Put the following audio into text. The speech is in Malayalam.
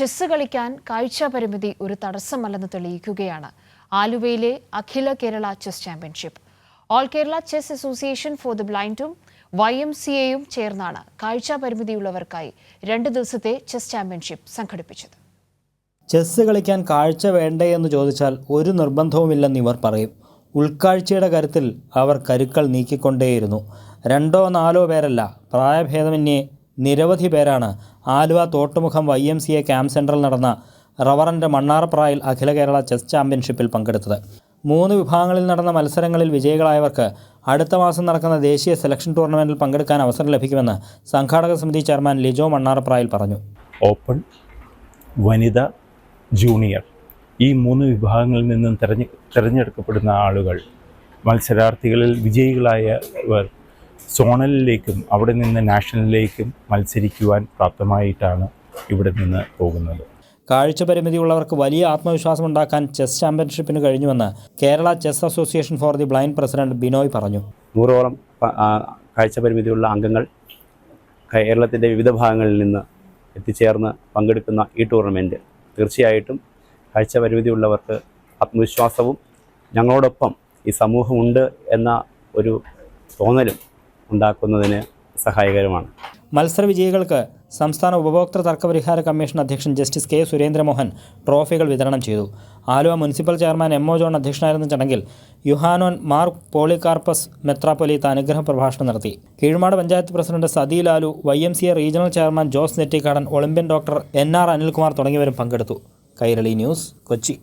ചെസ് കളിക്കാൻ കാഴ്ചാപരിമിതി ഒരു തടസ്സമല്ലെന്ന് തെളിയിക്കുകയാണ്. ആലുവയിലെ അഖില Kerala chess championship. All Kerala chess association for the ബ്ലൈൻഡും Y M C എയും ചേർന്നാണ് കാഴ്ചാപരിമിതിയുള്ളവർക്കായി രണ്ട് ദിവസത്തെ ചെസ് ചാമ്പ്യൻഷിപ്പ് സംഘടിപ്പിച്ചത്. ചെസ്സ് കളിക്കാൻ കാഴ്ച വേണ്ടേ എന്ന് ചോദിച്ചാൽ ഒരു നിർബന്ധവുമില്ലെന്ന് ഇവർ പറയും. ഉൾക്കാഴ്ചയുടെ കരുത്തിൽ അവർ കരുക്കൾ നീക്കിക്കൊണ്ടേയിരുന്നു. രണ്ടോ നാലോ പേരല്ല പ്രായഭേദമന്യേ നിരവധി പേരാണ് Aluva Thottumugham Y M C A camp സെന്ററിൽ നടന്ന റവറന്റെ മണ്ണാറപ്രായിൽ അഖില കേരള ചെസ് ചാമ്പ്യൻഷിപ്പിൽ പങ്കെടുത്തത്. മൂന്ന് വിഭാഗങ്ങളിൽ നടന്ന മത്സരങ്ങളിൽ വിജയികളായവർക്ക് അടുത്ത മാസം നടക്കുന്ന ദേശീയ സെലക്ഷൻ ടൂർണമെന്റിൽ പങ്കെടുക്കാൻ അവസരം ലഭിക്കുമെന്ന് സംഘാടക സമിതി ചെയർമാൻ ലിജോ മണ്ണാറപ്രായിൽ പറഞ്ഞു. ഓപ്പൺ വനിത ജൂനിയർ ഈ മൂന്ന് വിഭാഗങ്ങളിൽ നിന്നും തിരഞ്ഞെടുക്കപ്പെടുന്ന ആളുകൾ മത്സരാർത്ഥികളിൽ വിജയികളായവർ സോണലിലേക്കും അവിടെ നിന്ന് നാഷണലിലേക്കും മത്സരിക്കുവാൻ പ്രാപ്തമായിട്ടാണ് ഇവിടെ നിന്ന് പോകുന്നത്. കാഴ്ച പരിമിതിയുള്ളവർക്ക് വലിയ ആത്മവിശ്വാസം ഉണ്ടാക്കാൻ ചെസ് ചാമ്പ്യൻഷിപ്പിന് കഴിഞ്ഞുവെന്ന് Kerala chess association for the blind president Binoy പറഞ്ഞു. നൂറോളം കാഴ്ച പരിമിതിയുള്ള അംഗങ്ങൾ കേരളത്തിന്റെ വിവിധ ഭാഗങ്ങളിൽ നിന്ന് എത്തിച്ചേർന്ന് പങ്കെടുക്കുന്ന ഈ ടൂർണമെന്റ് തീർച്ചയായിട്ടും കാഴ്ച പരിമിതിയുള്ളവർക്ക് ആത്മവിശ്വാസവും ഞങ്ങളോടൊപ്പം ഈ സമൂഹമുണ്ട് എന്ന ഒരു തോന്നലും ഉണ്ടാക്കുന്നതിന് സഹായകരമാണ്. മത്സര വിജയികൾക്ക് സംസ്ഥാന ഉപഭോക്തൃ തർക്കപരിഹാര കമ്മീഷൻ അധ്യക്ഷൻ ജസ്റ്റിസ് കെ സുരേന്ദ്രമോഹൻ ട്രോഫികൾ വിതരണം ചെയ്തു. Aluva municipal chairman M O John അധ്യക്ഷനായിരുന്ന ചടങ്ങിൽ യുഹാനോൻ മാർ പോളികാർപ്പസ് മെത്രാപ്പൊലീത്ത അനുഗ്രഹ പ്രഭാഷണം നടത്തി. Keezhmad panchayat president Sathi Lalu Y M C A regional chairman Jose Nettikadan olympian doctor N R Anilkumar തുടങ്ങിയവരും പങ്കെടുത്തു. കൈരളി ന്യൂസ് കൊച്ചി.